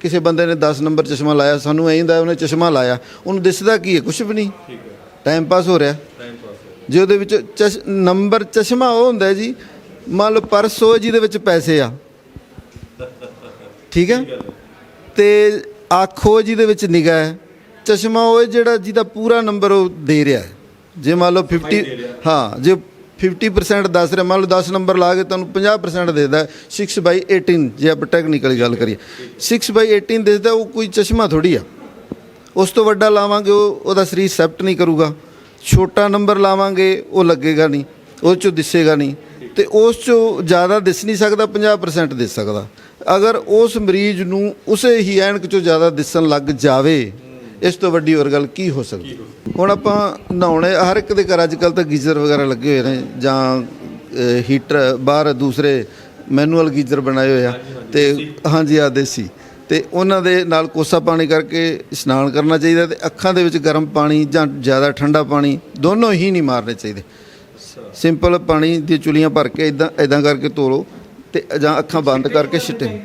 ਕਿਸੇ ਬੰਦੇ ਨੇ 10 ਨੰਬਰ ਚਸ਼ਮਾ ਲਾਇਆ ਸਾਨੂੰ ਐਂ ਹੁੰਦਾ ਉਹਨੇ ਚਸ਼ਮਾ ਲਾਇਆ ਉਹਨੂੰ ਦਿਸਦਾ ਕੀ ਹੈ? ਕੁਝ ਵੀ ਨਹੀਂ। ਠੀਕ ਹੈ। ਟਾਈਮ ਪਾਸ ਹੋ ਰਿਹਾ। ਟਾਈਮ ਪਾਸ ਜੇ ਉਹਦੇ ਵਿੱਚ ਨੰਬਰ ਚਸ਼ਮਾ ਉਹ ਹੁੰਦਾ ਹੈ ਜੀ ਮੰਨ ਲਓ ਪਰਸ ਉਹ ਜਿਹਦੇ ਵਿੱਚ ਪੈਸੇ ਆ। ਠੀਕ ਹੈ? ਤੇ ਆਖੋ ਜਿਹਦੇ ਵਿੱਚ ਨਿਗਾਹ ਹੈ। ਚਸ਼ਮਾ ਉਹ ਹੈ ਜਿਹੜਾ ਜਿਹਦਾ ਪੂਰਾ ਨੰਬਰ ਉਹ ਦੇ ਰਿਹਾ ਹੈ। ਜੇ ਮੰਨ ਲਓ 50 ਦੇ ਰਿਹਾ। ਹਾਂ ਜੇ 50% ਦੱਸ ਰਿਹਾ, ਮੰਨ ਲਓ 10 ਨੰਬਰ ਲਾ ਕੇ ਤੁਹਾਨੂੰ 50% ਦੇਦਾ 6 ਬਾਈ 18 ਜੇ ਆਪਾਂ ਟੈਕਨੀਕਲੀ ਗੱਲ ਕਰੀਏ। 6 ਬਾਈ 18 ਦੇਦਾ ਉਹ ਕੋਈ ਚਸ਼ਮਾ ਥੋੜੀ ਆ। ਉਸ ਤੋਂ ਵੱਡਾ ਲਾਵਾਂਗੇ, ਉਹ, ਉਹਦਾ ਸਰੀਰ ਸੈਪਟ ਨਹੀਂ ਕਰੂਗਾ। ਛੋਟਾ ਨੰਬਰ ਲਾਵਾਂਗੇ, ਉਹ ਲੱਗੇਗਾ ਨਹੀਂ, ਉਹ ਚੋਂ ਦਿਸੇਗਾ ਨਹੀਂ। ਤੇ ਉਸ ਚੋਂ ਜ਼ਿਆਦਾ ਦਿਸ ਨਹੀਂ ਸਕਦਾ 50% ਦਿਸ ਸਕਦਾ। ਅਗਰ ਉਸ ਮਰੀਜ਼ ਨੂੰ ਉਸੇ ਹੀ ਐਨਕ ਚੋਂ ਜ਼ਿਆਦਾ ਦਿਸਣ ਲੱਗ ਜਾਵੇ ਇਸ ਤੋਂ ਵੱਡੀ ਹੋਰ ਗੱਲ ਕੀ ਹੋ ਸਕਦੀ? ਹੁਣ ਆਪਾਂ ਨਹਾਉਣੇ ਹਰ ਇੱਕ ਦੇ ਘਰ ਅੱਜ ਕੱਲ ਤਾਂ ਗੀਜ਼ਰ ਵਗੈਰਾ ਲੱਗੇ ਹੋਏ ਨੇ ਜਾਂ ਹੀਟਰ ਬਾਹਰ ਦੂਸਰੇ ਮੈਨੂਅਲ ਗੀਜ਼ਰ ਬਣਾਏ ਹੋਏ ਆ ਤੇ ਹਾਂਜੀ ਆ ਦੇਸੀ। ਤੇ ਉਹਨਾਂ ਦੇ ਨਾਲ ਕੋਸਾ ਪਾਣੀ ਕਰਕੇ ਇਸ਼ਨਾਨ ਕਰਨਾ ਚਾਹੀਦਾ ਤੇ ਅੱਖਾਂ ਦੇ ਵਿੱਚ ਗਰਮ ਪਾਣੀ ਜਾਂ ਜ਼ਿਆਦਾ ਠੰਡਾ ਪਾਣੀ ਦੋਨੋਂ ਹੀ ਨਹੀਂ ਮਾਰਨੇ ਚਾਹੀਦੇ। ਸਿੰਪਲ ਪਾਣੀ ਦੀ ਚੁਲੀਆਂ ਭਰ ਕੇ ਇਦਾਂ ਇਦਾਂ ਕਰਕੇ ਲਓ ਤੇ ਜਾਂ ਅੱਖਾਂ ਬੰਦ ਕਰਕੇ ਛਿੱਟੇ